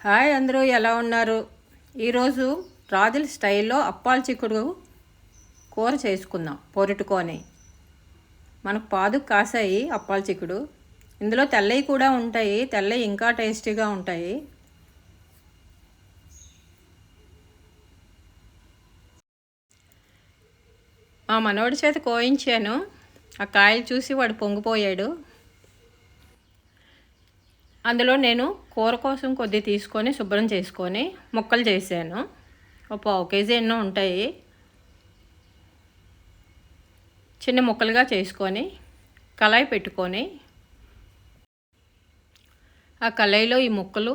Hi అందరూ ఎలా ఉన్నారు? ఈరోజు రాజుల స్టైల్లో అప్పాల చిక్కుడు కూర చేసుకుందాం పొరుటుకొని. మనకు పాదు కాసాయి అప్పాల చిక్కుడు. ఇందులో తెల్లవి కూడా ఉంటాయి తెల్లవి ఇంకా టేస్టీగా ఉంటాయి. మా మనవడి చేత కోయించాను. ఆ కాయలు చూసి వాడు పొంగిపోయాడు. అందులో నేను కూర కోసం కొద్ది తీసుకొని శుభ్రం చేసుకొని ముక్కలు చేశాను. ఒక పావు కేజీ ఎన్నో ఉంటాయి. చిన్న ముక్కలుగా చేసుకొని కళాయి పెట్టుకొని ఆ కళాయిలో ఈ ముక్కలు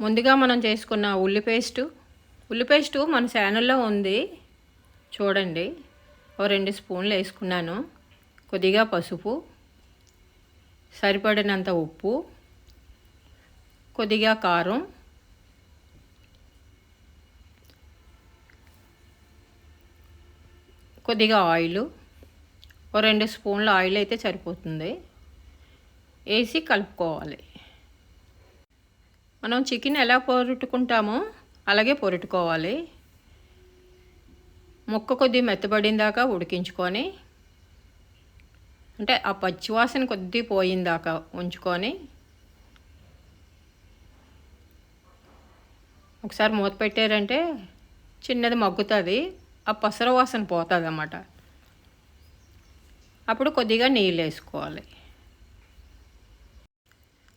ముందుగా మనం చేసుకున్న ఉల్లి పేస్టు. ఉల్లి పేస్టు మన ఛానల్లో ఉంది. చూడండి. ఓ రెండు స్పూన్లు వేసుకున్నాను. కొద్దిగా పసుపు. సరిపడినంత ఉప్పు కొద్దిగా కారం కొద్దిగా ఆయిల్ ఓ రెండు స్పూన్ల ఆయిల్ అయితే సరిపోతుంది. వేసి కలుపుకోవాలి. మనం చికెన్ ఎలా పొరుట్టుకుంటామో అలాగే పొరుట్టుకోవాలి. ముక్క కొద్ది మెత్తబడిన దాకా ఉడికించుకొని అంటే ఆ పచ్చివాసన కొద్ది పోయిందాకా ఉంచుకొని ఒకసారి మూత పెట్టారంటే చిన్నది మగ్గుతుంది ఆ పసర వాసన పోతుంది అన్నమాట అప్పుడు కొద్దిగా నీళ్ళు వేసుకోవాలి.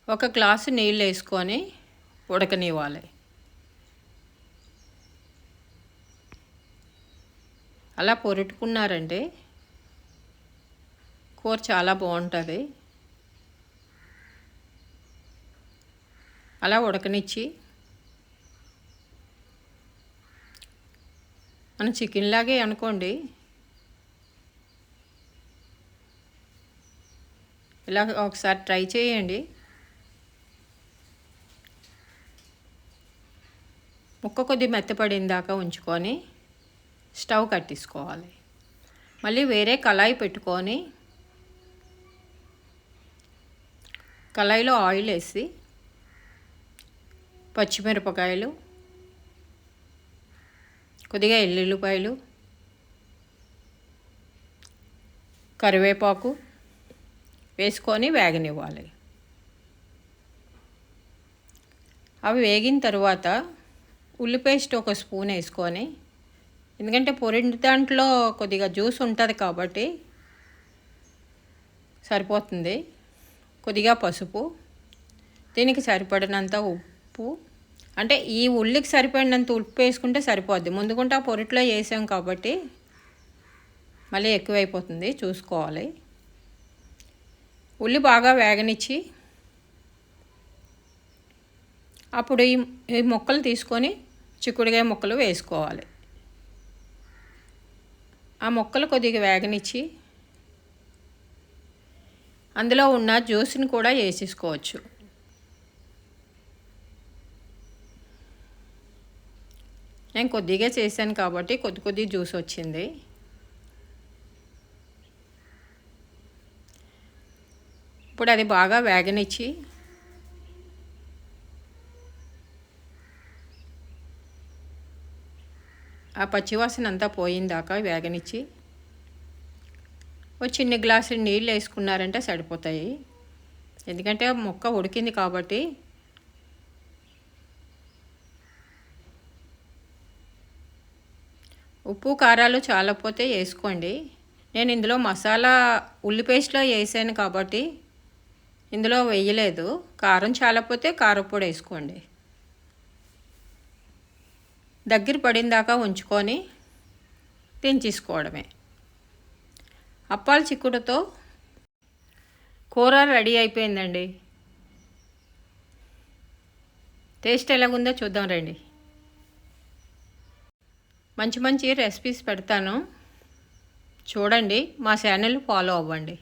ఒక గ్లాసు నీళ్ళు వేసుకొని ఉడకనివ్వాలి. అలా పొరుటుకున్నారంటే కూర చాలా బాగుంటుంది. అలా ఉడకనిచ్చి మనం చికెన్ లాగే అనుకోండి. ఇలా ఒకసారి ట్రై చేయండి. ముక్క కొద్ది మెత్తపడిన దాకా ఉంచుకొని స్టవ్ కట్టేసుకోవాలి. మళ్ళీ వేరే కళాయి పెట్టుకొని కళాయిలో ఆయిల్ వేసి పచ్చిమిరపకాయలు కొద్దిగా ఎల్లుల్లిపాయలు కరివేపాకు వేసుకొని వేగనివ్వాలి. అవి వేగిన తర్వాత ఉల్లి పేస్ట్ ఒక స్పూన్ వేసుకొని ఎందుకంటే పొరింటి దాంట్లో కొద్దిగా జ్యూస్ ఉంటుంది కాబట్టి సరిపోతుంది. కొద్దిగా పసుపు. దీనికి సరిపడినంత ఉప్పు. అంటే ఈ ఉల్లికి సరిపడినంత ఉప్పు వేసుకుంటే సరిపోద్ది. ముందుకుంటే ఆ పొరిట్లో వేసాం కాబట్టి మళ్ళీ ఎక్కువైపోతుంది. చూసుకోవాలి. ఉల్లి బాగా వేగనిచ్చి అప్పుడు ఈ ఈ మొక్కలు తీసుకొని చిక్కుడుగాయ ముక్కలు వేసుకోవాలి. ఆ మొక్కలు కొద్దిగా వేగనిచ్చి అందులో ఉన్న జ్యూస్ని కూడా వేసేసుకోవచ్చు. నేను కొద్దిగా చేశాను కాబట్టి కొద్ది కొద్ది జ్యూస్ వచ్చింది. ఇప్పుడు అది బాగా వేగనిచ్చి ఆ పచ్చివాసన అంతా పోయిందాక వేగనిచ్చి ఓ చిన్న గ్లాసు నీళ్ళు వేసుకున్నారంటే సరిపోతాయి. ఎందుకంటే మొక్క ఉడికింది కాబట్టి. ఉప్పు కారాలు చాలపోతే వేసుకోండి. నేను ఇందులో మసాలా ఉల్లి పేస్ట్లో వేసాను కాబట్టి ఇందులో వేయలేదు. కారం చాలపోతే కారపొడి వేసుకోండి. దగ్గర పడిన దాకా ఉంచుకొని దించేసుకోవడమే. అప్పాల చిక్కుడుతో కూర రెడీ అయిపోయిందండి. టేస్ట్ ఎలాగుందో చూద్దాం రండి. మంచి మంచి రెసిపీస్ పెడతాను. చూడండి మా ఛానల్ ఫాలో అవ్వండి.